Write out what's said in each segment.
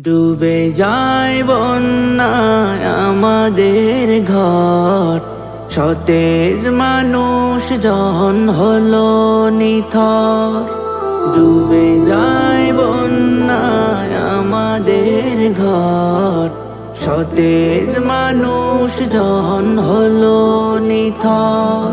ডুবে যায় বন্যায় আমাদের ঘর। সতেজ মানুষ জন হলো নিথর। ডুবে যায় বন্যায় আমাদের ঘর। সতেজ মানুষ জন হলো নিথর।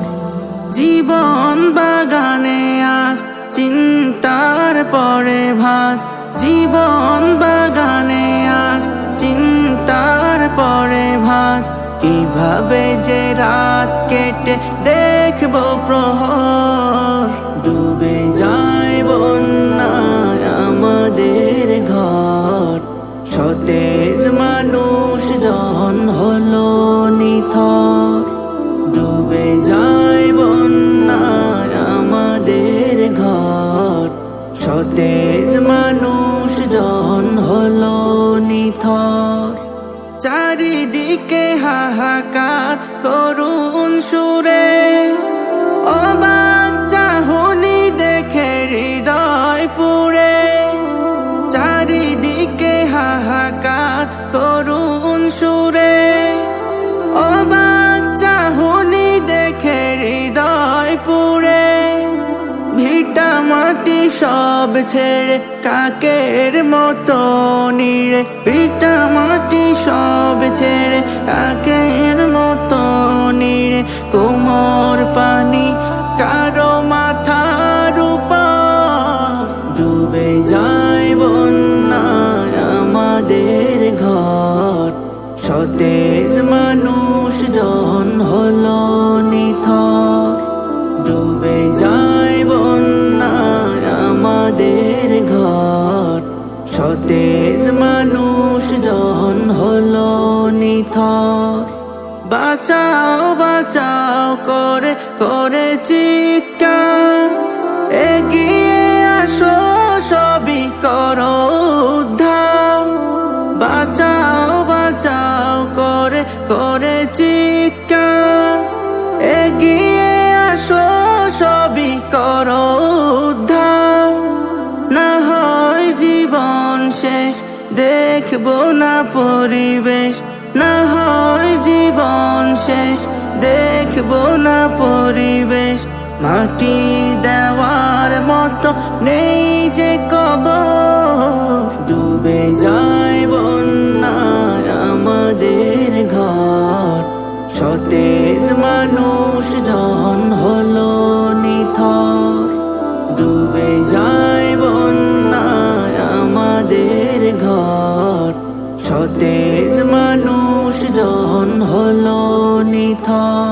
জীবন বাগানে আজ চিন্তার পরে ভাজ। জীবন বাগানে আজ চিন্তার পরে ভাজ। কীভাবে যে রাত কেটে দেখব প্রহর, ডুবে যায় বন্যায় আমাদের ঘর। সতেজ মানুষ জন হলো নিথর, ডুবে যায় বন্যায় আমাদের ঘর। সতেজ মানুষ হাহাকার করুণ সুরে। ও বাচ্চা হনি দেখে হৃদয় পুরে চারিদিকে হাহাকার করুণ সুরে। ও বাচ্চা হনি দেখে হৃদয় পুরে ভিটা মাটি সব ছেড়ে কাকের মতো নিড়ে। ভিটা মাটি সব ছেড়ে কাকের সতেজ মানুষ জন হল নিথর, ডুবে যায় বন্যায় আমাদের ঘর। সতেজ মানুষ জন হল নিথর, বাঁচাও বাঁচাও, করে করে চিৎকার। এগিয়ে করে করে চিৎকার, এগিয়ে আসো, সবই করো উদ্ধার। না হয় জীবন শেষ, দেখব না পরিবেশ। না হয় জীবন শেষ, দেখব না পরিবেশ। মাটি দেওয়ার মতো নেই যে কব ডুবে যায় সতেজ মানুষ জন হলো নিথর